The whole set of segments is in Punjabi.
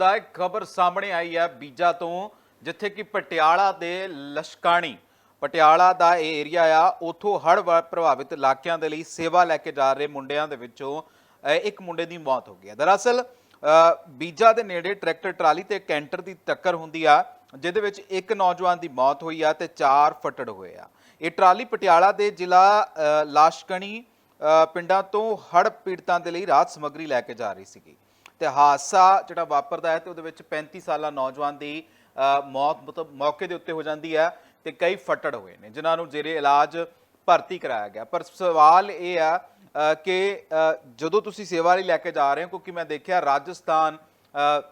ਦਾ ਇੱਕ ਖਬਰ ਸਾਹਮਣੇ ਆਈ ਹੈ ਬੀਜਾ ਤੋਂ, ਜਿੱਥੇ ਕਿ ਪਟਿਆਲਾ ਦੇ ਲਸ਼ਕਾਣੀ, ਪਟਿਆਲਾ ਦਾ ਇਹ ਏਰੀਆ ਆ, ਉਥੋਂ ਹੜ੍ਹ ਪ੍ਰਭਾਵਿਤ ਇਲਾਕਿਆਂ ਦੇ ਲਈ ਸੇਵਾ ਲੈ ਕੇ ਜਾ ਰਹੇ ਮੁੰਡਿਆਂ ਦੇ ਵਿੱਚੋਂ ਇੱਕ ਮੁੰਡੇ ਦੀ ਮੌਤ ਹੋ ਗਈ ਹੈ। ਦਰਅਸਲ ਬੀਜਾ ਦੇ ਨੇੜੇ ਟਰੈਕਟਰ ਟਰਾਲੀ ਤੇ ਕੈਂਟਰ ਦੀ ਟੱਕਰ ਹੁੰਦੀ ਆ, ਜਿਹਦੇ ਵਿੱਚ ਇੱਕ ਨੌਜਵਾਨ ਦੀ ਮੌਤ ਹੋਈ ਆ ਤੇ ਚਾਰ ਫੱਟੜ ਹੋਏ ਆ। ਇਹ ਟਰਾਲੀ ਪਟਿਆਲਾ ਦੇ ਜ਼ਿਲ੍ਹਾ ਲਾਸ਼ਕਣੀ ਪਿੰਡਾਂ ਤੋਂ ਹੜ੍ਹ ਪੀੜਤਾਂ ਦੇ ਲਈ ਰਾਹਤ ਸਮੱਗਰੀ ਲੈ ਕੇ ਜਾ ਰਹੀ ਸੀਗੀ। ਤੇ ਹਾਦਸਾ ਜਿਹੜਾ ਵਾਪਰਦਾ ਹੈ ਤੇ ਉਹਦੇ ਵਿੱਚ 35 ਸਾਲਾ ਨੌਜਵਾਨ ਦੀ ਮੌਤ ਮਤਲਬ ਮੌਕੇ ਦੇ ਉੱਤੇ ਹੋ ਜਾਂਦੀ ਹੈ ਤੇ ਕਈ ਫੱਟੜ ਹੋਏ ਨੇ ਜਿਨ੍ਹਾਂ ਨੂੰ ਜੇਰੇ ਇਲਾਜ ਭਰਤੀ ਕਰਾਇਆ ਗਿਆ। ਪਰ ਸਵਾਲ ਇਹ ਆ ਕਿ ਜਦੋਂ ਤੁਸੀਂ ਸੇਵਾ ਲਈ ਲੈ ਕੇ ਜਾ ਰਹੇ ਹੋ ਕਿਉਂਕਿ ਮੈਂ ਦੇਖਿਆ ਰਾਜਸਥਾਨ ਅ,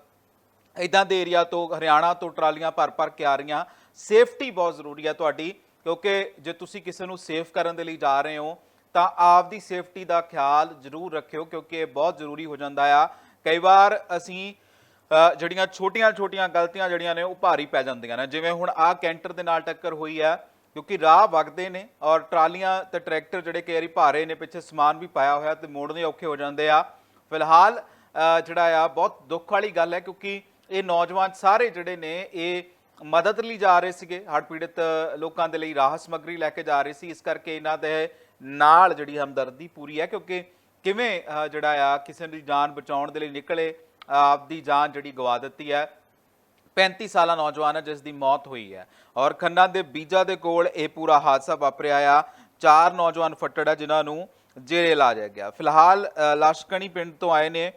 ਇਦਾਂ ਦੇ ਏਰੀਆ ਤੋਂ ਹਰਿਆਣਾ ਤੋਂ ਟਰਾਲੀਆਂ ਭਰ ਭਰ ਕੇ ਆ ਰਹੀਆਂ ਸੇਫਟੀ ਬਹੁਤ ਜ਼ਰੂਰੀ ਹੈ ਤੁਹਾਡੀ ਕਿਉਂਕਿ ਜੇ ਤੁਸੀਂ ਕਿਸੇ ਨੂੰ ਸੇਫ ਕਰਨ ਦੇ ਲਈ ਜਾ ਰਹੇ ਹੋ ਤਾਂ ਆਪ ਦੀ ਸੇਫਟੀ ਦਾ ਖਿਆਲ ਜ਼ਰੂਰ ਰੱਖਿਓ ਕਿਉਂਕਿ ਇਹ ਬਹੁਤ ਜ਼ਰੂਰੀ ਹੋ ਜਾਂਦਾ ਆ ਕਈ ਵਾਰ ਅਸੀਂ ਜਿਹੜੀਆਂ ਛੋਟੀਆਂ-ਛੋਟੀਆਂ ਗਲਤੀਆਂ ਜਿਹੜੀਆਂ ਨੇ ਉਹ ਭਾਰੀ ਪੈ ਜਾਂਦੀਆਂ ਨੇ। ਜਿਵੇਂ ਹੁਣ ਆਹ ਕੈਂਟਰ ਦੇ ਨਾਲ ਟੱਕਰ ਹੋਈ ਆ ਕਿਉਂਕਿ ਰਾਹ ਵਗਦੇ ਨੇ ਔਰ ਟਰਾਲੀਆਂ ਤੇ ਟਰੈਕਟਰ ਜਿਹੜੇ ਕਈ ਵਾਰੀ ਭਾਰੇ ਨੇ, ਪਿੱਛੇ ਸਮਾਨ ਵੀ ਪਾਇਆ ਹੋਇਆ ਤੇ ਮੋੜਨੇ ਔਖੇ ਹੋ ਜਾਂਦੇ ਆ। ਫਿਲਹਾਲ ਜਿਹੜਾ ਆ, ਬਹੁਤ ਦੁੱਖ ਵਾਲੀ ਗੱਲ ਹੈ, ਕਿਉਂਕਿ ਇਹ ਨੌਜਵਾਨ ਸਾਰੇ ਜਿਹੜੇ ਨੇ, ਇਹ ਮਦਦ ਲਈ ਜਾ ਰਹੇ ਸੀਗੇ। ਹੜ੍ਹ ਪੀੜਤ ਲੋਕਾਂ ਦੇ ਲਈ ਰਾਹਤ ਸਮੱਗਰੀ ਲੈ ਕੇ ਜਾ ਰਹੇ ਸੀ। ਇਸ ਕਰਕੇ ਇਹਨਾਂ ਦੇ ਨਾਲ ਜਿਹੜੀ ਹਮਦਰਦੀ ਪੂਰੀ ਹੈ, ਕਿਉਂਕਿ ਕਿਵੇਂ ਜਿਹੜਾ ਆ, ਕਿਸੇ ਦੀ ਜਾਨ ਬਚਾਉਣ ਦੇ ਲਈ ਨਿਕਲੇ ਆਪ ਦੀ ਜਾਨ ਜਿਹੜੀ ਗਵਾ ਦਿੱਤੀ ਹੈ। 35 ਸਾਲਾ ਨੌਜਵਾਨ ਹੈ ਜਿਸ ਦੀ ਮੌਤ ਹੋਈ ਹੈ। ਔਰ ਖੰਨਾ ਦੇ ਬੀਜਾ ਦੇ ਕੋਲ ਇਹ ਪੂਰਾ ਹਾਦਸਾ ਵਾਪਰਿਆ ਆ। ਚਾਰ ਨੌਜਵਾਨ ਫੱਟੜ ਆ ਜਿਨ੍ਹਾਂ ਨੂੰ ਜੇਰੇ ਲਾਜਿਆ ਗਿਆ ਫਿਲਹਾਲ ਲਾਸ਼ਕਣੀ ਪਿੰਡ ਤੋਂ ਆਏ ਨੇ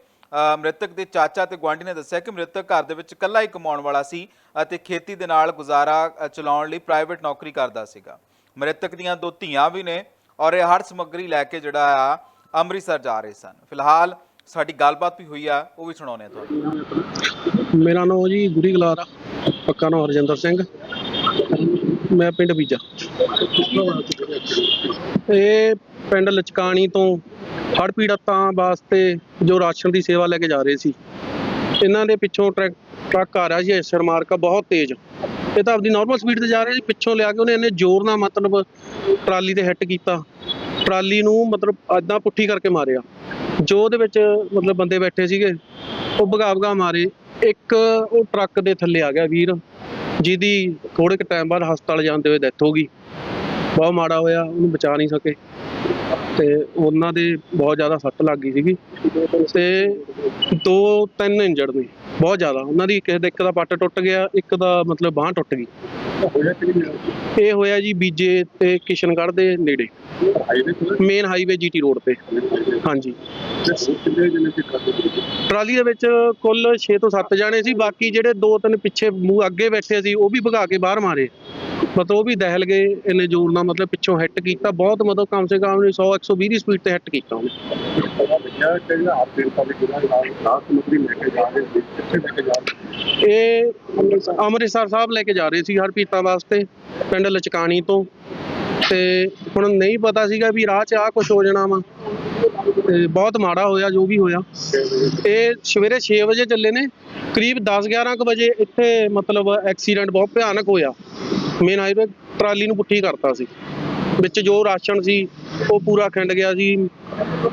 ਮ੍ਰਿਤਕ ਦੇ ਚਾਚਾ ਤੇ ਗੁਆਂਢੀ ਨੇ ਦੱਸਿਆ ਕਿ ਮ੍ਰਿਤਕ ਘਰ ਦੇ ਵਿੱਚ ਇਕੱਲਾ ਹੀ ਕਮਾਉਣ ਵਾਲਾ ਸੀ ਅਤੇ ਖੇਤੀ ਦੇ ਨਾਲ ਗੁਜ਼ਾਰਾ ਚਲਾਉਣ ਲਈ ਪ੍ਰਾਈਵੇਟ ਨੌਕਰੀ ਕਰਦਾ ਸੀਗਾ। ਮ੍ਰਿਤਕ ਦੀਆਂ ਦੋ ਧੀਆਂ ਵੀ ਨੇ ਔਰ ਇਹ ਹਰ ਸਮੱਗਰੀ ਲੈ ਕੇ ਜਿਹੜਾ ਆ ਅੰਮ੍ਰਿਤਸਰ ਜਾ ਰਹੇ ਸਨ। ਫਿਲਹਾਲ ਸਾਡੀ ਗੱਲਬਾਤ ਵੀ ਹੋਈ ਆ, ਉਹ ਵੀ ਸੁਣਾਉਂਦੇ ਆ ਤੁਹਾਨੂੰ। ਮੇਰਾ ਨਾਮ ਜੀ ਗੁਰੀ ਗਲਾਰ ਆ, ਪੱਕਾ ਨਾਮ ਹਰਜਿੰਦਰ ਸਿੰਘ। ਮੈਂ ਪਿੰਡ ਬੀਜਾ। ਇਹ ਪਿੰਡ ਲਚਕਾਣੀ ਤੋਂ ਹੜ ਪੀੜਤਾਂ ਵਾਸਤੇ ਜੋ ਰਾਸ਼ਨ ਦੀ ਸੇਵਾ ਲੈ ਕੇ ਜਾ ਰਹੇ ਸੀ, ਇਹਨਾਂ ਦੇ ਪਿੱਛੋਂ ਟਰੱਕ ਟਰੱਕ ਆ ਰਿਹਾ ਸੀ ਐਸਰ ਮਾਰਕਾ ਬਹੁਤ ਤੇਜ਼। ਇਹ ਤਾਂ ਆਪਦੀ ਨਾਰਮਲ ਸਪੀਡ ਤੇ ਜਾ ਰਿਹਾ ਸੀ, ਪਿੱਛੋਂ ਲਿਆ ਕੇ ਉਹਨੇ ਇਹਨੇ ਜ਼ੋਰ ਨਾਲ ਮਤਲਬ ਟਰਾਲੀ ਤੇ ਹਿੱਟ ਕੀਤਾ। ਟਰਾਲੀ ਨੂੰ ਮਤਲਬ ਏਦਾਂ ਪੁੱਠੀ ਕਰਕੇ ਮਾਰਿਆ। ਜੋ ਉਹਦੇ ਵਿੱਚ ਮਤਲਬ ਬੰਦੇ ਬੈਠੇ ਸੀਗੇ, ਉਹ ਭਗਾ ਭਗਾ ਮਾਰੇ। ਇੱਕ ਉਹ ਟਰੱਕ ਦੇ ਥੱਲੇ ਆ ਗਿਆ ਵੀਰ, ਜਿਹਦੀ ਥੋੜੇ ਕੁ ਟਾਈਮ ਬਾਅਦ ਹਸਪਤਾਲ ਜਾਂਦੇ ਹੋਏ ਡੈਥ ਹੋ ਗਈ। ਬਹੁਤ ਮਾੜਾ ਹੋਇਆ, ਉਹਨੂੰ ਬਚਾ ਨਹੀਂ ਸਕੇ। ਤੇ ਉਹਨਾਂ ਦੇ ਬਹੁਤ ਜ਼ਿਆਦਾ ਸੱਟ ਲੱਗ ਗਈ ਸੀਗੀ ਤੇ ਦੋ, ਤਿੰਨ ਇੰਜਰਡ ਨੇ, ਬਹੁਤ ਜ਼ਿਆਦਾ। ਉਹਨਾਂ ਦੀ ਕਿਸੇ ਦਾ ਇੱਕ ਦਾ ਪੱਟ ਟੁੱਟ ਗਿਆ, ਇੱਕ ਦਾ ਮਤਲਬ ਬਾਹ ਟੁੱਟ ਗਈ। ਇਹ ਹੋਇਆ ਜੀ ਬੀਜੇ ਤੇ ਕਿਸ਼ਨਗੜ੍ਹ ਦੇ ਨੇੜੇ। ਮੇਨ ਹਾਈਵੇ ਜੀਟੀ ਰੋਡ ਤੇ। ਹਾਂਜੀ। ਟਰਾਲੀ ਦੇ ਵਿੱਚ ਕੁੱਲ 6 ਤੋਂ 7 ਜਾਣੇ ਸੀ, ਬਾਕੀ ਜਿਹੜੇ ਦੋ ਤਿੰਨ ਪਿੱਛੇ ਮੂੰਹ ਅੱਗੇ ਬੈਠੇ ਸੀ, ਉਹ ਵੀ ਭਗਾ ਕੇ ਬਾਹਰ ਮਾਰੇ। ਮਤਲਬ ਉਹ ਵੀ ਦਹਿਲ ਗਏ, ਇਹਨੇ ਜ਼ੋਰ ਨਾਲ ਮਤਲਬ ਪਿੱਛੋਂ ਹਿੱਟ ਕੀਤਾ, ਬਹੁਤ ਮਤਲਬ ਕਮ ਸੇ ਕਮ 100 120 ਦੀ ਸਪੀਡ ਤੇ ਹਿੱਟ ਕੀਤਾ ਉਹਨੇ। ਇਹ ਅੰਮ੍ਰਿਤਸਰ ਸਾਹਿਬ ਲੈ ਕੇ ਜਾ ਰਹੇ ਸੀ ਹਰਪੀਤਾਂ ਵਾਸਤੇ, ਪਿੰਡ ਲਚਕਾਣੀ ਤੋਂ। ਤੇ ਹੁਣ ਨਹੀਂ ਪਤਾ ਸੀਗਾ ਵੀ ਰਾਹ 'ਚ ਆ ਕੁਝ ਹੋ ਜਾਣਾ ਵਾ। ਤੇ ਬਹੁਤ ਮਾੜਾ ਹੋਇਆ, ਜੋ ਵੀ ਹੋਇਆ। ਇਹ ਸਵੇਰੇ 6 ਵਜੇ ਚੱਲੇ ਨੇ, ਕਰੀਬ 10 11 ਕੁ ਵਜੇ ਇੱਥੇ ਮਤਲਬ ਐਕਸੀਡੈਂਟ ਬਹੁਤ ਭਿਆਨਕ ਹੋਇਆ। ਮੇਨ ਹਾਈਵੇ ਟਰਾਲੀ ਨੂੰ ਪੁੱਠੀ ਕਰਤਾ ਸੀ। ਵਿੱਚ ਜੋ ਰਾਸ਼ਨ ਸੀ, ਉਹ ਪੂਰਾ ਖਿੰਡ ਗਿਆ ਸੀ।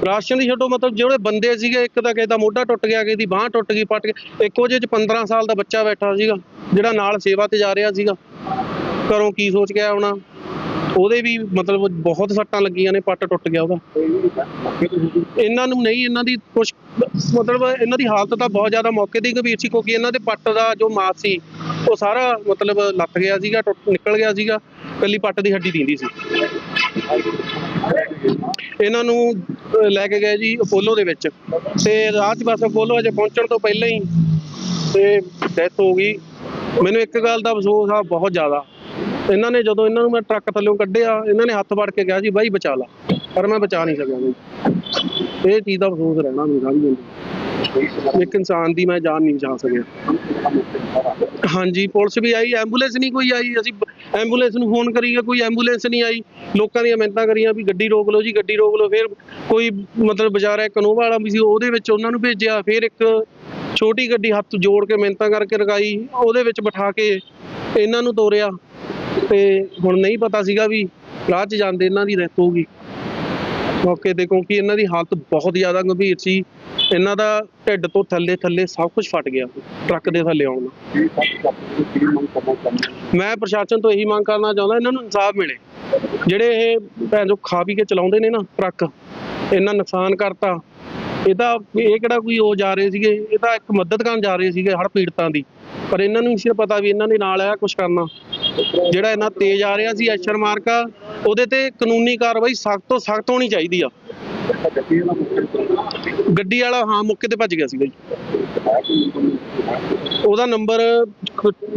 ਰਾਸ਼ਨ ਦੀ ਛੱਡੋ, ਮਤਲਬ ਜਿਹੜੇ ਬੰਦੇ ਸੀਗੇ, ਇੱਕ ਤਾਂ ਕਿਸੇ ਦਾ ਮੋਢਾ ਟੁੱਟ ਗਿਆ, ਕਿਸੇ ਦੀ ਬਾਹ ਟੁੱਟ ਗਈ, ਪੱਟ ਗਈ ਇੱਕ ਉਹਦੇ ਚ 15 ਸਾਲ ਦਾ ਬੱਚਾ ਬੈਠਾ ਸੀਗਾ, ਜਿਹੜਾ ਨਾਲ ਸੇਵਾ ਤੇ ਜਾ ਰਿਹਾ ਸੀਗਾ। ਘਰੋਂ ਕੀ ਸੋਚ ਕੇ ਆਇਆ ਉਹਦੇ ਵੀ ਮਤਲਬ ਬਹੁਤ ਸੱਟਾਂ ਲੱਗੀਆਂ ਨੇ, ਪੱਟ ਟੁੱਟ ਗਿਆ ਉਹਦਾ। ਇਹਨਾਂ ਨੂੰ ਨਹੀਂ, ਇਹਨਾਂ ਦੀ ਕੁਝ ਮਤਲਬ ਇਹਨਾਂ ਦੀ ਹਾਲਤ ਤਾਂ ਬਹੁਤ ਜ਼ਿਆਦਾ ਮੌਕੇ ਦੀ ਗੰਭੀਰ ਸੀ, ਕਿਉਂਕਿ ਇਹਨਾਂ ਦੇ ਪੱਟ ਦਾ ਜੋ ਮਾਸ ਸੀ ਉਹ ਸਾਰਾ ਮਤਲਬ ਲੱਥ ਗਿਆ ਸੀਗਾ, ਟੁੱਟ ਨਿਕਲ ਗਿਆ ਸੀਗਾ, ਕੱਲੀ ਪੱਟ ਦੀ ਹੱਡੀ ਦਿੰਦੀ ਸੀ। ਇਹਨਾਂ ਨੂੰ ਲੈ ਕੇ ਗਏ ਜੀ ਅਪੋਲੋ ਦੇ ਵਿੱਚ। ਤੇ ਰਾਹ 'ਚ ਬਸ ਅਪੋਲੋ ਅਜੇ ਪਹੁੰਚਣ ਤੋਂ ਪਹਿਲਾਂ ਹੀ ਤੇ ਡੈਥ ਹੋ ਗਈ। ਮੈਨੂੰ ਇੱਕ ਗੱਲ ਦਾ ਅਫਸੋਸ ਆ, ਬਹੁਤ ਜ਼ਿਆਦਾ। ਇਹਨਾਂ ਨੇ ਜਦੋਂ ਇਹਨਾਂ ਨੂੰ ਮੈਂ ਟਰੱਕ ਥੱਲੇੋਂ ਕੱਢਿਆ, ਇਹਨਾਂ ਨੇ ਹੱਥ ਵੜ ਕੇ ਕਿਹਾ ਜੀ, ਬਾਈ ਬਚਾ ਲਾ। ਪਰ ਮੈਂ ਬਚਾ ਨਹੀਂ ਸਕਿਆ ਬਈ ਇਹ ਚੀਜ਼ ਦਾ ਅਫਸੋਸ ਰਹਿਣਾ ਮੈਨੂੰ ਸਾਰੀ ਇੱਕ ਇਨਸਾਨ ਦੀ ਮੈਂ ਜਾਨ ਨਹੀਂ ਬਚਾ ਸਕਿਆ। ਹਾਂਜੀ, ਪੁਲਿਸ ਵੀ ਆਈ, ਐਂਬੂਲੈਂਸ ਨਹੀਂ ਕੋਈ ਆਈ। ਅਸੀਂ ਐਂਬੂਲੈਂਸ ਨੂੰ ਫੋਨ ਕਰੀਏ ਕੋਈ ਐਂਬੂਲੈਂਸ ਨਹੀਂ ਆਈ। ਲੋਕਾਂ ਦੀਆਂ ਮਿਹਨਤਾਂ ਕਰੀਆਂ ਵੀ ਗੱਡੀ ਰੋਕ ਲਓ ਜੀ, ਗੱਡੀ ਰੋਕ ਲਓ। ਫਿਰ ਕੋਈ ਮਤਲਬ ਵਿਚਾਰਾ ਇੱਕ ਨੋਵਾ ਵਾਲਾ ਵੀ ਸੀ, ਉਹਦੇ ਵਿੱਚ ਉਹਨਾਂ ਨੂੰ ਭੇਜਿਆ। ਫਿਰ ਇੱਕ ਛੋਟੀ ਗੱਡੀ ਹੱਥ ਜੋੜ ਕੇ ਮਿਹਨਤਾਂ ਕਰਕੇ ਰਗਾਈ ਉਹਦੇ ਵਿੱਚ ਬਿਠਾ ਕੇ ਇਹਨਾਂ ਨੂੰ ਤੋਰਿਆ। ਤੇ ਹੁਣ ਨਹੀਂ ਪਤਾ ਸੀਗਾ ਵੀ ਰਾਹ 'ਚ ਜਾਂਦੇ ਇਹਨਾਂ ਦੀ ਡੈਥ ਹੋ ਗਈ। ਮੌਕੇ ਤੇ, ਕਿਉਂਕਿ ਇਹਨਾਂ ਦੀ ਹਾਲਤ ਬਹੁਤ ਜ਼ਿਆਦਾ ਗੰਭੀਰ ਸੀ। ਇਹਨਾਂ ਦਾ ਢਿੱਡ ਤੋਂ ਥੱਲੇ ਥੱਲੇ ਸਭ ਕੁਝ ਫਟ ਗਿਆ, ਟਰੱਕ ਦੇ ਥੱਲੇ ਆਉਣ ਨਾਲ ਮੈਂ ਪ੍ਰਸ਼ਾਸਨ ਤੋਂ ਇਹੀ ਮੰਗ ਕਰਨਾ ਚਾਹੁੰਦਾ, ਇਹਨਾਂ ਨੂੰ ਇਨਸਾਫ ਮਿਲੇ। ਜਿਹੜੇ ਇਹ ਭੈਣ ਜੋ ਖਾ ਪੀ ਕੇ ਚਲਾਉਂਦੇ ਨੇ ਨਾ ਟਰੱਕ ਇਹਨਾਂ ਨੁਕਸਾਨ ਕਰਤਾ। ਇਹ ਤਾਂ ਇਹ ਕਿਹੜਾ ਕੋਈ ਉਹ ਜਾ ਰਹੇ ਸੀਗੇ ਇਹ ਤਾਂ ਇੱਕ ਮਦਦ ਕਰਨ ਜਾ ਰਹੇ ਸੀਗੇ ਹੜ੍ਹ ਪੀੜਤਾਂ ਦੀ। ਪਰ ਇਹਨਾਂ ਨੂੰ ਨਹੀਂ ਸੀ ਪਤਾ ਵੀ ਇਹਨਾਂ ਦੇ ਨਾਲ ਆ ਕੁਝ ਕਰਨਾ। ਜਿਹੜਾ ਇੰਨਾ ਤੇਜ਼ ਆ ਰਿਹਾ ਸੀ ਐਸ਼ਰ ਮਾਰਕਾ ਉਹਦੇ ਤੇ ਕਾਨੂੰਨੀ ਕਾਰਵਾਈ ਸਖਤ ਤੋਂ ਸਖਤ ਹੋਣੀ ਚਾਹੀਦੀ ਆ। ਗੱਡੀ ਵਾਲਾ, ਹਾਂ, ਮੌਕੇ ਤੇ ਭੱਜ ਗਿਆ ਸੀਗਾ ਜੀ। ਉਹਦਾ ਨੰਬਰ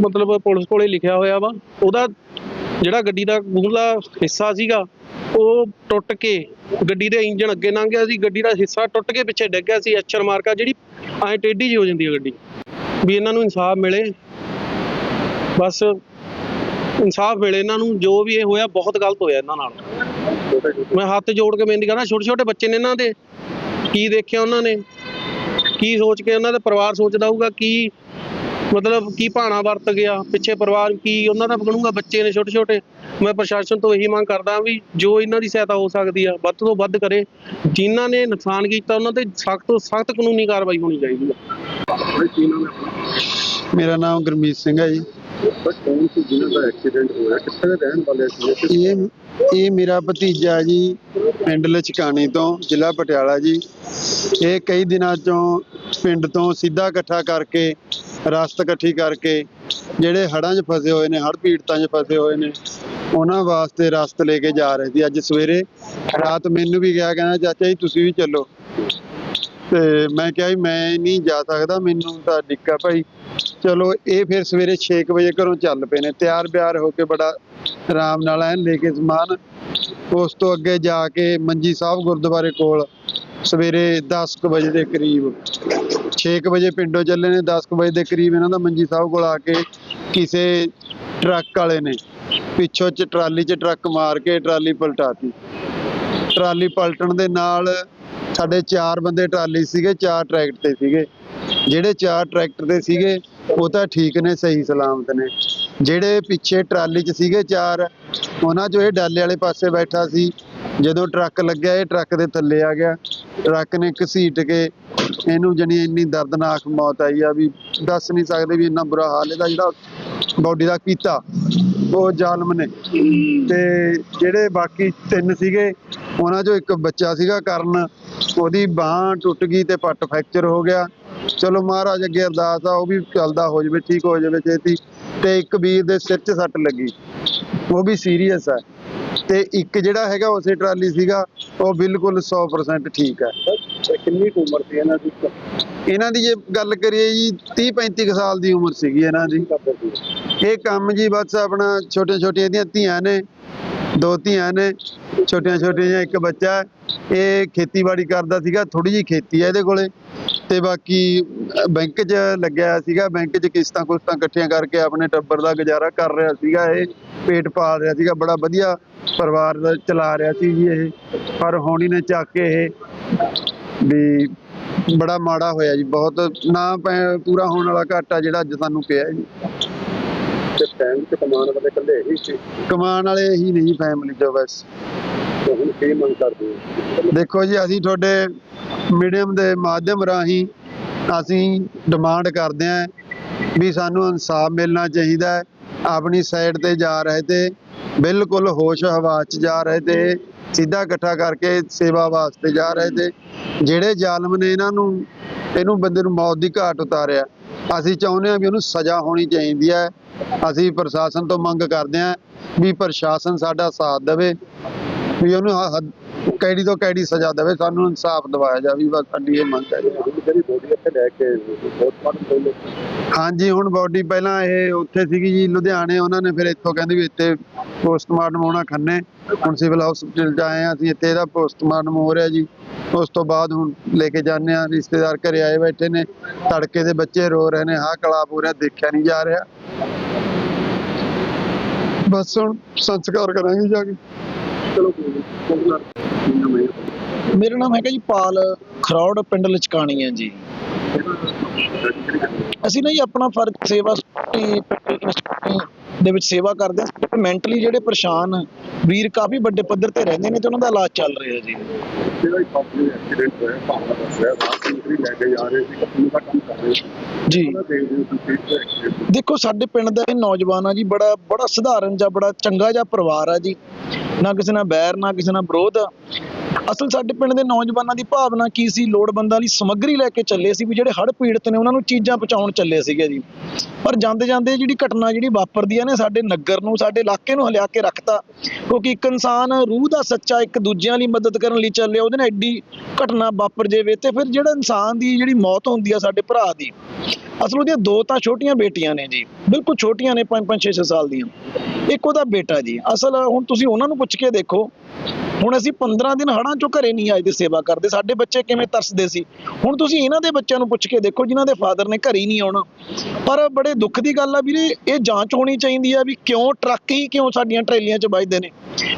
ਮਤਲਬ ਪੁਲਿਸ ਕੋਲੇ ਲਿਖਿਆ ਹੋਇਆ ਵਾ। ਉਹਦਾ ਜਿਹੜਾ ਗੱਡੀ ਦਾ ਮੂਹਰਲਾ ਹਿੱਸਾ ਸੀਗਾ, ਉਹ ਟੁੱਟ ਕੇ ਗੱਡੀ ਦੇ ਇੰਜਣ ਅੱਗੇ ਲੰਘ ਗਿਆ ਸੀ। ਗੱਡੀ ਦਾ ਹਿੱਸਾ ਟੁੱਟ ਕੇ ਪਿੱਛੇ ਡਿੱਗ ਗਿਆ ਸੀ। ਐਚਰ ਮਾਰਕਾ ਜਿਹੜੀ ਐ ਟੇਢੀ ਜਿਹੀ ਹੋ ਜਾਂਦੀ ਹੈ ਗੱਡੀ। ਵੀ ਇਹਨਾਂ ਨੂੰ ਇਨਸਾਫ ਮਿਲੇ। ਬਸ ਇਨਸਾਫ ਮਿਲੇ। ਇਹਨਾਂ ਨੂੰ ਜੋ ਵੀ ਇਹ ਹੋਇਆ, ਬਹੁਤ ਗਲਤ ਹੋਇਆ ਇਹਨਾਂ ਨਾਲ। ਮੈਂ ਹੱਥ ਜੋੜ ਕੇ ਬੇਨਤੀ ਕਰਦਾ ਛੋਟੇ ਛੋਟੇ ਬੱਚੇ ਨੇ ਇਹਨਾਂ ਦੇ। ਕੀ ਦੇਖਿਆ ਉਹਨਾਂ ਨੇ? ਕੀ ਸੋਚ ਕੇ ਉਹਨਾਂ ਦਾ ਪਰਿਵਾਰ ਸੋਚਦਾ ਹੋਊਗਾ? ਕੀ ਮਤਲਬ ਕੀ ਭਾਣਾ ਵਰਤ ਗਿਆ? ਪਿੱਛੇ ਪਰਿਵਾਰ ਕੀ ਉਹਨਾਂ ਦਾ ਬਣੂਗਾ? ਬੱਚੇ ਨੇ ਛੋਟੇ ਛੋਟੇ ਮੈਂ ਪ੍ਰਸ਼ਾਸਨ ਤੋਂ ਇਹੀ ਮੰਗ ਕਰਦਾ ਵੀ ਜੋ ਇਹਨਾਂ ਦੀ ਸਹਾਇਤਾ ਹੋ ਸਕਦੀ ਆ, ਵੱਧ ਤੋਂ ਵੱਧ ਕਰੇ। ਜਿਨ੍ਹਾਂ ਨੇ ਨੁਕਸਾਨ ਕੀਤਾ, ਉਹਨਾਂ ਤੇ ਸਖਤ ਤੋਂ ਸਖਤ ਕਾਨੂੰਨੀ ਕਾਰਵਾਈ ਹੋਣੀ ਚਾਹੀਦੀ ਆ। ਮੇਰਾ ਨਾਮ ਗੁਰਮੀਤ ਸਿੰਘ ਹੈ ਜੀ। ਬਸ ਕੌਣ ਸੀ ਜਿਹਨਾਂ ਦਾ ਐਕਸੀਡੈਂਟ ਹੋਇਆ। ਕਿੱਥੇ ਦੇ ਰਹਿਣ ਵਾਲੇ ਸੀ ਤੇ ਇਹ ਇਹ ਮੇਰਾ ਭਤੀਜਾ ਜੀ, ਪਿੰਡ ਲਚਕਾਣੀ ਤੋਂ, ਜ਼ਿਲ੍ਹਾ ਪਟਿਆਲਾ ਜੀ। ਇਹ ਕਈ ਦਿਨਾਂ ਤੋਂ ਪਿੰਡ ਤੋਂ ਸਿੱਧਾ ਇਕੱਠਾ ਕਰਕੇ, ਰਸਤ ਇਕੱਠੀ ਕਰਕੇ, ਜਿਹੜੇ ਹੜਾਂ 'ਚ ਫਸੇ ਹੋਏ ਨੇ ਹੜ ਪੀੜਤਾਂ 'ਚ ਫਸੇ ਹੋਏ ਨੇ, ਉਹਨਾਂ ਵਾਸਤੇ ਰਸਤ ਲੈ ਕੇ ਜਾ ਰਹੇ ਸੀ। ਅੱਜ ਸਵੇਰੇ ਰਾਤ ਮੈਨੂੰ ਵੀ ਗਿਆ, ਕਹਿੰਦਾ, ਚਾਚਾ ਜੀ, ਤੁਸੀਂ ਵੀ ਚੱਲੋ। ਤੇ ਮੈਂ ਕਿਹਾ ਜੀ ਮੈਂ ਨਹੀਂ ਜਾ ਸਕਦਾ, ਮੈਨੂੰ ਤਾਂ ਡਿੱਕਾ ਭਾਈ। ਚਲੋ, ਇਹ ਫਿਰ ਸਵੇਰੇ 6 ਵਜੇ ਘਰੋਂ ਚੱਲ ਪਏ ਨੇ। ਤਿਆਰ ਬਿਆਰ ਹੋ ਕੇ ਬੜਾ ਆਰਾਮ ਨਾਲ ਐਨ ਲੈ ਕੇ ਸਮਾਨ। ਉਸ ਤੋਂ ਅੱਗੇ ਜਾ ਕੇ ਮੰਜੀ ਸਾਹਿਬ ਗੁਰਦੁਆਰੇ ਕੋਲ ਸਵੇਰੇ 10 ਕੁ ਵਜੇ ਦੇ ਕਰੀਬ। 6 ਕੁ ਵਜੇ ਪਿੰਡੋਂ ਚੱਲੇ ਨੇ 10 ਕੁ ਵਜੇ ਦੇ ਕਰੀਬ ਇਹਨਾਂ ਦਾ ਮੰਜੀ ਸਾਹਿਬ ਕੋਲ ਆ ਕੇ ਕਿਸੇ ਟਰੱਕ ਵਾਲੇ ਨੇ ਪਿੱਛੋਂ ਚ ਟਰਾਲੀ 'ਚ ਟਰੱਕ ਮਾਰ ਕੇ ਟਰਾਲੀ ਪਲਟਾਤੀ ਟਰਾਲੀ ਪਲਟਣ ਦੇ ਨਾਲ ਸਾਡੇ ਚਾਰ ਬੰਦੇ ਟਰਾਲੀ ਸੀਗੇ, ਚਾਰ ਟਰੈਕਟਰ ਤੇ ਸੀਗੇ। ਜਿਹੜੇ ਚਾਰ ਟਰੈਕਟਰ ਤੇ ਸੀਗੇ, ਉਹ ਤਾਂ ਠੀਕ ਨੇ, ਸਹੀ, ਸਲਾਮਤ ਨੇ। ਜਿਹੜੇ ਪਿੱਛੇ ਟਰਾਲੀ 'ਚ ਸੀਗੇ ਚਾਰ, ਉਹਨਾਂ 'ਚੋਂ ਇਹ ਡਾਲੇ ਵਾਲੇ ਪਾਸੇ ਬੈਠਾ ਸੀ। ਜਦੋਂ ਟਰੱਕ ਲੱਗਿਆ, ਇਹ ਟਰੱਕ ਦੇ ਥੱਲੇ ਆ ਗਿਆ। ਟਰੱਕ ਨੇ ਘਸੀਟ ਕੇ ਇਹਨੂੰ ਜਣੀ ਇੰਨੀ ਦਰਦਨਾਕ ਮੌਤ ਆਈ ਆ ਵੀ ਦੱਸ ਨਹੀਂ ਸਕਦੇ ਵੀ ਇੰਨਾ ਬੁਰਾ ਹਾਲ ਇਹਦਾ ਜਿਹੜਾ ਬਾਡੀ ਦਾ ਕੀਤਾ। ਉਹ ਜ਼ਾਲਮ ਨੇ। ਤੇ ਜਿਹੜੇ ਬਾਕੀ ਤਿੰਨ ਸੀਗੇ, ਉਹਨਾਂ 'ਚੋਂ ਇੱਕ ਬੱਚਾ ਸੀਗਾ ਕਰਨ। ਉਹਦੀ ਬਾਹ ਟੁੱਟ ਗਈ ਤੇ ਪੱਟ ਫ੍ਰੈਕਚਰ ਹੋ ਗਿਆ। ਚਲੋ ਮਹਾਰਾਜ ਅੱਗੇ ਅਰਦਾਸ ਆ ਉਹ ਵੀ ਚੱਲਦਾ ਹੋ ਜਾਵੇ ਠੀਕ ਹੋ ਜਾਵੇ ਛੇਤੀ। ਤੇ ਇੱਕ ਵੀਰ ਦੇ ਸਿਰ 'ਚ ਸੱਟ ਲੱਗੀ। ਉਹ ਵੀ ਸੀਰੀਅਸ ਹੈ ਤੇ ਇੱਕ ਜਿਹੜਾ ਹੈਗਾ ਉਸੇ ਟਰਾਲੀ ਸੀਗਾ ਉਹ ਬਿਲਕੁਲ 100% ਠੀਕ ਹੈ ਕਿੰਨੀ ਉਮਰ ਸੀ ਇਹਨਾਂ ਦੀ? ਇਹਨਾਂ ਦੀ ਜੇ ਗੱਲ ਕਰੀਏ ਜੀ 30 35 ਕੁ ਸਾਲ ਦੀ ਉਮਰ ਸੀਗੀ ਇਹਨਾਂ ਦੀ। ਇਹ ਕੰਮ ਜੀ ਬਸ ਆਪਣਾ ਛੋਟੇ ਛੋਟੀਆਂ ਇਹਦੀਆਂ ਧੀਆਂ ਨੇ ਦੋ ਧੀਆਂ ਨੇ ਛੋਟੀਆਂ ਛੋਟੀਆਂ ਇੱਕ ਬੱਚਾ ਹੈ। ਇਹ ਖੇਤੀਬਾੜੀ ਕਰਦਾ ਸੀਗਾ ਥੋੜੀ ਜਿਹੀ ਖੇਤੀ ਹੈ ਇਹਦੇ ਕੋਲੇ। ਤੇ ਬਾਕੀ ਬੈਂਕ 'ਚ ਲੱਗਿਆ ਸੀਗਾ ਬੈਂਕ 'ਚ ਕਿਸ਼ਤਾਂ ਕੁਸ਼ਤਾਂ ਇਕੱਠੀਆਂ ਕਰਕੇ ਆਪਣੇ ਟੱਬਰ ਦਾ ਗੁਜ਼ਾਰਾ ਕਰ ਰਿਹਾ ਸੀਗਾ ਇਹ। ਪੇਟ ਪਾਲ ਰਿਹਾ ਸੀਗਾ ਬੜਾ ਵਧੀਆ ਪਰਿਵਾਰ ਦਾ ਚਲਾ ਰਿਹਾ ਸੀ ਜੀ ਇਹ। ਪਰ ਹੁਣ ਇਹਨੇ ਚੱਕ ਕੇ ਇਹ ਵੀ ਬੜਾ ਮਾੜਾ ਹੋਇਆ ਜੀ ਬਹੁਤ ਨਾ ਪੂਰਾ ਹੋਣ ਵਾਲਾ ਘਾਟਾ ਜਿਹੜਾ ਅੱਜ ਸਾਨੂੰ ਪਿਆ ਹੈ ਜੀ। ਤੇ ਟਾਈਮ ਤੇ ਕਮਾਉਣ ਵਾਲੇ ਇਕੱਲੇ ਹੀ ਸੀ? ਕਮਾਉਣ ਵਾਲੇ ਇਹੀ ਨਹੀਂ ਫੈਮਿਲੀ ਤੋਂ ਬਸ। ਕੀ ਮੰਗ ਕਰਦੇ ਹੋ? ਦੇਖੋ ਜੀ, ਅਸੀਂ ਤੁਹਾਡੇ ਮੀਡੀਅਮ ਦੇ ਮਾਧਿਅਮ ਰਾਹੀਂ ਅਸੀਂ ਡਿਮਾਂਡ ਕਰਦੇ ਹਾਂ ਵੀ ਸਾਨੂੰ ਇਨਸਾਫ ਮਿਲਣਾ ਚਾਹੀਦਾ ਹੈ, ਆਪਣੀ ਸਾਈਡ ਤੇ ਜਾ ਰਹੇ ਤੇ ਬਿਲਕੁਲ ਹੋਸ਼ ਹਵਾ 'ਚ ਜਾ ਰਹੇ ਤੇ ਸਿੱਧਾ ਇਕੱਠਾ ਕਰਕੇ ਸੇਵਾ ਵਾਸਤੇ ਜਾ ਰਹੇ ਤੇ ਜਿਹੜੇ ਜ਼ਾਲਮ ਨੇ ਇਹਨਾਂ ਨੂੰ, ਇਹਨੂੰ ਬੰਦੇ ਨੂੰ ਮੌਤ ਦੀ ਘਾਟ ਉਤਾਰਿਆ। ਅਸੀਂ ਚਾਹੁੰਦੇ ਹਾਂ ਵੀ ਉਹਨੂੰ ਸਜ਼ਾ ਹੋਣੀ ਚਾਹੀਦੀ ਹੈ। ਅਸੀਂ ਪ੍ਰਸ਼ਾਸਨ ਤੋਂ ਮੰਗ ਕਰਦੇ ਹਾਂ ਵੀ ਪ੍ਰਸ਼ਾਸਨ ਸਾਡਾ ਸਾਥ ਦੇਵੇ। ਵੀ ਉਹਨੂੰ ਹੱਦ- ਕੈੜੀ ਤੋਂ ਕੈੜੀ ਸਜ਼ਾ ਦੇਵੇ, ਸਾਨੂੰ ਇਨਸਾਫ ਦਿਵਾਇਆ ਜਾਵੇ, ਬਸ ਸਾਡੀ ਇਹ ਮੰਗ ਹੈ। ਜੀ। ਜਿਹੜੀ ਬੋਡੀ ਇੱਥੇ ਲੈ ਕੇ ਬਹੁਤ ਮਾਰਨ ਕੋਈ ਹਾਂਜੀ, ਹੁਣ ਬਾਡੀ ਪਹਿਲਾਂ ਇਹ ਉੱਥੇ ਸੀਗੀ ਜੀ, ਲੁਧਿਆਣੇ, ਉਹਨਾਂ ਨੇ ਫਿਰ ਇੱਥੋਂ ਕਹਿੰਦੇ ਵੀ ਇੱਥੇ ਪੋਸਟਮਾਰਟਮ ਹੋਣਾ ਖੰਨੇ। ਹੁਣ ਸਿਵਲ ਹਸਪੀਟਲ 'ਚ ਆਏ ਆ ਅਸੀਂ, ਇੱਥੇ ਇਹਦਾ ਪੋਸਟਮਾਰਟਮ ਹੋ ਰਿਹਾ ਜੀ। ਉਸ ਤੋਂ ਬਾਅਦ ਹੁਣ ਲੈ ਕੇ ਜਾਂਦੇ ਆ ਰਿਸ਼ਤੇਦਾਰ ਘਰੇ ਆਏ ਬੈਠੇ ਨੇ। ਤੜਕੇ ਦੇ ਬੱਚੇ ਰੋ ਰਹੇ ਨੇ, ਆਹ ਕਲਾ ਹੋ ਦੇਖਿਆ ਨਹੀਂ ਜਾ ਰਿਹਾ। ਬਸ ਹੁਣ ਸੰਸਕਾਰ ਕਰਾਂਗੇ ਜਾ ਕੇ। ਚਲੋ ਕੋਈ ਨਹੀਂ ਕੋਈ ਨਾ। ਮੇਰਾ ਨਾਮ ਹੈਗਾ ਜੀ ਪਾਲ। ਖਰੌੜ ਪਿੰਡ ਲਚਕਾਣੀ ਹੈ ਜੀ। ਅਸੀਂ ਨਾ ਜੀ ਆਪਣਾ ਫਰਜ਼ ਸੇਵਾ ਦੇ ਵਿੱਚ ਸੇਵਾ ਕਰਦੇ ਆ ਮੈਂਟਲੀ ਜਿਹੜੇ ਪਰੇਸ਼ਾਨ ਵੀਰ ਕਾਫੀ ਵੱਡੇ ਪੱਧਰ ਤੇ ਰਹਿੰਦੇ ਨੇ ਤੇ ਉਹਨਾਂ ਦਾ ਇਲਾਜ ਚੱਲ ਰਿਹਾ ਜੀ। ਜਿਹੜਾ ਇੱਕ ਐਕਸੀਡੈਂਟ ਹੋਇਆ ਭਾਵਨਾ ਰਾਤ ਨੂੰ ਨੌਕਰੀ ਲੈ ਕੇ ਜਾ ਰਹੇ ਸੀ ਦਾ ਕੰਮ ਕਰ ਰਹੇ ਸੀ। ਜੀ। ਦੇਖੋ ਸਾਡੇ ਪਿੰਡ ਦਾ ਇਹ ਨੌਜਵਾਨ ਆ ਜੀ ਬੜਾ ਬੜਾ ਸਧਾਰਨ ਜਿਹਾ ਬੜਾ ਚੰਗਾ ਜਿਹਾ ਪਰਿਵਾਰ ਆ ਜੀ। ਨਾ ਕਿਸੇ ਨਾਲ ਬੈਰ ਨਾ ਕਿਸੇ ਨਾਲ ਵਿਰੋਧ ਆ। ਅਸਲ ਸਾਡੇ ਪਿੰਡ ਦੇ ਨੌਜਵਾਨਾਂ ਦੀ ਭਾਵਨਾ ਕੀ ਸੀ? ਲੋੜਵੰਦਾਂ ਲਈ ਸਮੱਗਰੀ ਲੈ ਕੇ ਚੱਲੇ ਸੀ ਵੀ ਜਿਹੜੇ ਹੜ੍ਹ ਪੀੜਤ ਨੇ, ਉਹਨਾਂ ਨੂੰ ਚੀਜ਼ਾਂ ਪਹੁੰਚਾਉਣ ਚੱਲੇ ਸੀਗੇ ਜੀ। ਪਰ ਜਾਂਦੇ ਜਾਂਦੇ ਜਿਹੜੀ ਘਟਨਾ ਜਿਹੜੀ ਵਾਪਰਦੀ ਆ ਨੇ ਸਾਡੇ ਨਗਰ ਨੂੰ, ਸਾਡੇ ਇਲਾਕੇ ਨੂੰ ਹਲਿਆ ਕੇ ਰੱਖਤਾ, ਕਿਉਂਕਿ ਇੱਕ ਇਨਸਾਨ ਰੂਹ ਦਾ ਸੱਚਾ ਇੱਕ ਦੂਜਿਆਂ ਲਈ ਮਦਦ ਕਰਨ ਲਈ ਚੱਲਿਆ, ਉਹਦੇ ਨਾਲ ਐਡੀ ਘਟਨਾ ਵਾਪਰ ਜਾਵੇ ਤੇ ਫਿਰ ਜਿਹੜਾ ਇਨਸਾਨ ਦੀ ਜਿਹੜੀ ਮੌਤ ਹੁੰਦੀ ਆ ਸਾਡੇ ਭਰਾ ਦੀ, ਅਸਲ ਉਹਦੀਆਂ ਦੋ ਤਾਂ ਛੋਟੀਆਂ ਬੇਟੀਆਂ ਨੇ ਜੀ, ਬਿਲਕੁਲ ਛੋਟੀਆਂ ਨੇ 5 5 6 6 ਸਾਲ ਦੀਆਂ। ਇੱਕ ਉਹਦਾ ਬੇਟਾ ਜੀ। ਅਸਲ ਹੁਣ ਤੁਸੀਂ ਉਹਨਾਂ ਨੂੰ ਪੁੱਛ ਕੇ ਦੇਖੋ ਹੁਣ ਅਸੀਂ 15 ਦਿਨ ਹੜਾਂ ਚੋਂ ਘਰੇ ਨਹੀਂ ਆਏ ਤੇ ਸੇਵਾ ਕਰਦੇ, ਸਾਡੇ ਬੱਚੇ ਕਿਵੇਂ ਤਰਸਦੇ ਸੀ? ਹੁਣ ਤੁਸੀਂ ਇਹਨਾਂ ਦੇ ਬੱਚਿਆਂ ਨੂੰ ਪੁੱਛ ਕੇ ਦੇਖੋ, ਜਿਨ੍ਹਾਂ ਦੇ ਫਾਦਰ ਨੇ ਘਰੇ ਹੀ ਨਹੀਂ ਆਉਣਾ। ਪਰ ਬੜੇ ਦੁੱਖ ਦੀ ਗੱਲ ਆ ਵੀਰੇ, ਇਹ ਜਾਂਚ ਹੋਣੀ ਚਾਹੀਦੀ ਆ ਵੀ ਕਿਉਂ ਟਰੱਕ ਹੀ ਕਿਉਂ ਸਾਡੀਆਂ ਟਰੈਲੀਆਂ 'ਚ ਵੱਜਦੇ ਨੇ।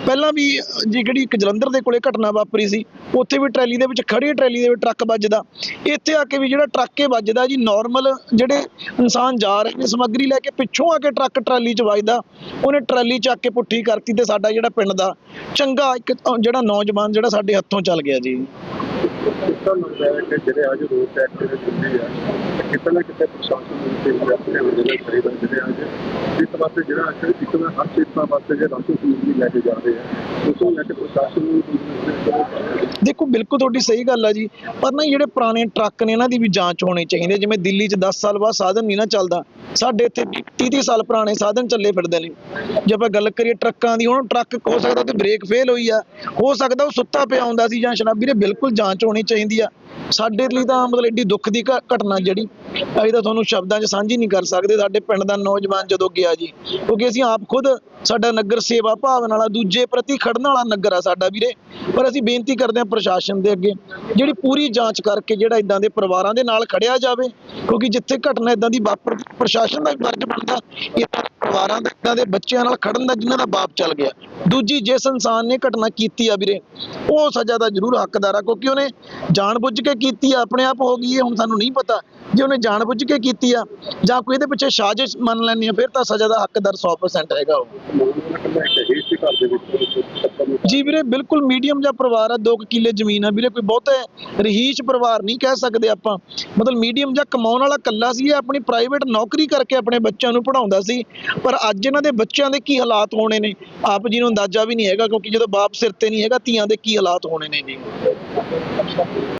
ਪਹਿਲਾਂ ਵੀ ਜਿਹੜੀ ਜਲੰਧਰ ਦੇ ਕੋਲੇ ਘਟਨਾ ਵਾਪਰੀ ਸੀ, ਉੱਥੇ ਵੀ ਟਰੈਲੀ ਦੇ ਵਿੱਚ ਖੜੀ ਟਰੈਲੀ ਦੇ ਵਿੱਚ ਟਰੱਕ ਵੱਜਦਾ। ਇੱਥੇ ਆ ਕੇ ਵੀ ਜਿਹੜਾ ਟਰੱਕ ਵੱਜਦਾ ਜੀ ਨਾਰਮਲ ਜਿਹੜੇ ਇਨਸਾਨ ਜਾ ਰਹੇ ਨੇ, ਸਮੱਗਰੀ ਲੈ ਕੇ ਪਿੱਛੋਂ ਆ ਕੇ ਟਰੱਕ ਟਰਾਲੀ 'ਚ ਵੱਜਦਾ। ਉਹਨੇ ਟਰਾਲੀ ਚੱਕ ਕੇ ਪੁੱਠੀ ਕਰਤੀ ਤੇ ਸਾਡਾ ਜਿਹੜਾ ਪਿੰਡ ਦਾ ਚੰਗਾ ਇੱਕ ਅ, ਜਿਹੜਾ ਨੌਜਵਾਨ ਜਿਹੜਾ ਸਾਡੇ ਹੱਥੋਂ ਚੱਲ ਗਿਆ ਜੀ। ਕਿੱਦਾਂ ਲੱਗਦਾ ਹੈ ਕਿ ਜਿਹੜੇ ਅੱਜ ਰੋਡ ਤੇ ਐਕਸੀਡੈਂਟ ਹੁੰਦੇ ਆ ਤੇ ਕਿਤੇ ਨਾ ਕਿਤੇ ਪ੍ਰਸ਼ਾਸਨ ਨੂੰ ਤੇ ਆਪਣੇ ਹੁੰਦੇ ਨੇ ਖੜੇ ਬੰਦੇ ਨੇ ਅੱਜ ਇਸ ਪਾਸੇ ਜਿਹੜਾ ਅੱਜ ਇੱਕ ਨਾ ਹਰ ਚੀਜ਼ਾਂ ਵਾਸਤੇ ਜੇ ਰਾਸ਼ਨ ਸਮੂਹ ਲੈ ਕੇ ਜਾ ਰਹੇ ਆ ਉਸ ਨੂੰ ਲੈ ਕੇ ਪ੍ਰਸ਼ਾਸਨ ਨੂੰ ਦੇਖੋ ਬਿਲਕੁਲ ਤੁਹਾਡੀ ਸਹੀ ਗੱਲ ਆ ਜੀ ਪਰ ਨਾ ਜਿਹੜੇ ਪੁਰਾਣੇ ਟਰੱਕ ਨੇ ਇਹਨਾਂ ਦੀ ਵੀ ਜਾਂਚ ਹੋਣੀ ਚਾਹੀਦੀ ਹੈ ਜਿਵੇਂ ਦਿੱਲੀ 'ਚ 10 ਸਾਲ ਬਾਅਦ ਸਾਧਨ ਨਹੀਂ ਨਾ ਚੱਲਦਾ ਸਾਡੇ ਇੱਥੇ 30 30 ਸਾਲ ਪੁਰਾਣੇ ਸਾਧਨ ਚੱਲੇ ਫਿਰਦੇ ਨੇ। ਜੇ ਆਪਾਂ ਗੱਲ ਕਰੀਏ ਟਰੱਕਾਂ ਦੀ, ਹੁਣ ਟਰੱਕ ਹੋ ਸਕਦਾ ਤੇ ਬ੍ਰੇਕ ਫੇਲ ਹੋਈ ਆ। ਹੋ ਸਕਦਾ ਉਹ ਸੁੱਤਾ ਪਿਆ ਹੁੰਦਾ ਸੀ ਜਾਂ ਸ਼ਰਾਬੀ ਦੇ ਬਿਲਕੁਲ ਜਾਂਚ ਹੋਣੀ ਚਾਹੀਦੀ ਆ। ਸਾਡੇ ਲਈ ਤਾਂ ਮਤਲਬ ਏਡੀ ਦੁੱਖ ਦੀ ਘਟਨਾ ਜਿਹੜੀ ਅਸੀਂ ਤਾਂ ਤੁਹਾਨੂੰ ਸ਼ਬਦਾਂ 'ਚ ਸਾਂਝੀ ਨਹੀਂ ਕਰ ਸਕਦੇ, ਸਾਡੇ ਪਿੰਡ ਦਾ ਨੌਜਵਾਨ ਜਦੋਂ ਗਿਆ ਜੀ, ਕਿਉਂਕਿ ਅਸੀਂ ਆਪ ਖੁਦ ਸਾਡਾ ਨਗਰ ਸੇਵਾ ਭਾਵਨ ਵਾਲਾ ਦੂਜੇ ਪ੍ਰਤੀ ਖੜਨ ਵਾਲਾ ਨਗਰ ਆ ਸਾਡਾ ਵੀਰੇ। ਪਰ ਅਸੀਂ ਬੇਨਤੀ ਕਰਦੇ ਹਾਂ ਪ੍ਰਸ਼ਾਸਨ ਦੇ ਅੱਗੇ, ਜਿਹੜੀ ਪੂਰੀ ਜਾਂਚ ਕਰਕੇ ਜਿਹੜਾ ਇਦਾਂ ਦੇ ਪਰਿਵਾਰਾਂ ਦੇ ਨਾਲ ਖੜਿਆ ਜਾਵੇ, ਕਿਉਂਕਿ ਜਿੱਥੇ ਘਟਨਾ ਇਦਾਂ ਦੀ ਵਾਪਰ, ਪ੍ਰਸ਼ਾਸਨ ਦਾ ਫਰਜ਼ ਬਣਦਾ, ਇਦਾਂ ਪਰਿਵਾਰਾਂ ਦੇ, ਇਦਾਂ ਦੇ ਬੱਚਿਆਂ ਨਾਲ ਖੜਨ ਦਾ ਜਿਨ੍ਹਾਂ ਦਾ ਬਾਪ ਚੱਲ ਗਿਆ। ਦੂਜੀ ਜਿਸ ਇਨਸਾਨ ਨੇ ਘਟਨਾ ਕੀਤੀ ਆ ਵੀਰੇ, ਉਹ ਸਜ਼ਾ ਦਾ ਜ਼ਰੂਰ ਹੱਕਦਾਰ ਆ, ਕਿਉਂਕਿ ਉਹਨੇ ਜਾਣਬੁੱਝ ਕੇ ਕੀਤੀ ਆ, ਆਪਣੇ ਆਪ ਹੋ ਗਈ ਹੈ ਹੁਣ ਸਾਨੂੰ ਨਹੀਂ ਪਤਾ। ਜੇ ਉਹਨੇ ਜਾਣਬੁੱਝ ਕੇ ਕੀਤੀ ਆ, ਜਾਂ ਕੋਈ ਇਹਦੇ ਪਿੱਛੇ ਸਾਜ਼ਿਸ਼ ਮੰਨ ਲੈਣੀ ਆ, ਫਿਰ ਤਾਂ ਸਜ਼ਾ ਦਾ ਹੱਕਦਾਰ 100% ਹੈਗਾ ਉਹ। ਜੀ ਵੀਰੇ, ਬਿਲਕੁਲ ਮੀਡੀਅਮ ਜਿਹਾ ਪਰਿਵਾਰ ਆ 2 ਕਿੱਲੇ ਜ਼ਮੀਨ ਆ ਵੀਰੇ, ਕੋਈ ਬਹੁਤਾ ਰਹੀਸ਼ ਪਰਿਵਾਰ ਨਹੀਂ ਕਹਿ ਸਕਦੇ ਆਪਾਂ। ਮਤਲਬ ਮੀਡੀਅਮ ਜਾਂ ਕਮਾਉਣ ਵਾਲਾ ਕੱਲਾ ਸੀ, ਇਹ ਆਪਣੀ ਪ੍ਰਾਈਵੇਟ ਨੌਕਰੀ ਕਰਕੇ ਆਪਣੇ ਬੱਚਿਆਂ ਨੂੰ ਪੜਾਉਂਦਾ ਸੀ। ਪਰ ਅੱਜ ਇਹਨਾਂ ਦੇ ਬੱਚਿਆਂ ਦੇ ਕੀ ਹਾਲਾਤ ਹੋਣੇ ਨੇ? ਆਪ ਜੀ ਨੂੰ ਅੰਦਾਜ਼ਾ ਵੀ ਨਹੀਂ ਹੈਗਾ, ਕਿਉਂਕਿ ਜਦੋਂ ਬਾਪ ਸਿਰ ਤੇ ਨਹੀਂ ਹੈਗਾ, ਧੀਆਂ ਦੇ ਕੀ ਹਾਲਾਤ ਹੋਣੇ ਨੇ ਜੀ?